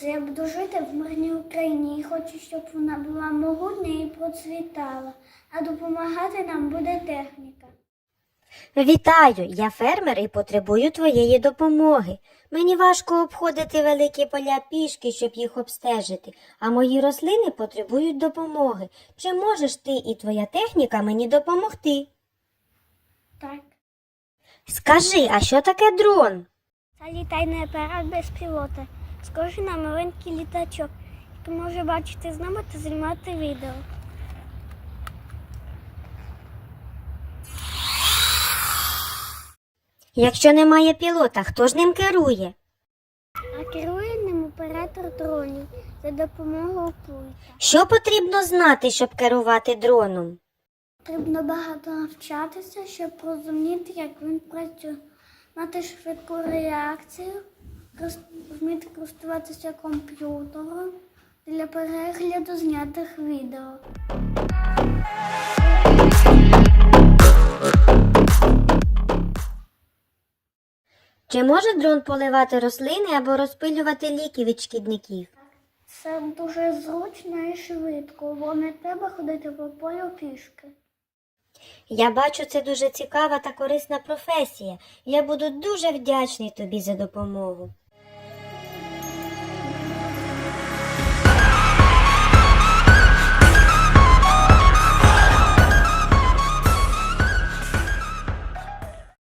друзі, я буду жити в мирній Україні і хочу, щоб вона була могутня і процвітала, а допомагати нам буде техніка. Вітаю, я фермер і потребую твоєї допомоги. Мені важко обходити великі поля пішки, щоб їх обстежити, а мої рослини потребують допомоги. Чи можеш ти і твоя техніка мені допомогти? Так. Скажи, а що таке дрон? Це літайний апарат без пілота, схожий на маленький літачок, який може бачити з нами та знімати відео. Якщо немає пілота, хто ж ним керує? А керує ним оператор дронів за допомогою пульта. Що потрібно знати, щоб керувати дроном? Потрібно багато навчатися, щоб розуміти, як він працює, мати швидку реакцію, вміти користуватися комп'ютером для перегляду знятих відео. Чи може дрон поливати рослини або розпилювати ліки від шкідників? Це дуже зручно і швидко, бо не треба ходити по полю пішки. Я бачу, це дуже цікава та корисна професія. Я буду дуже вдячний тобі за допомогу.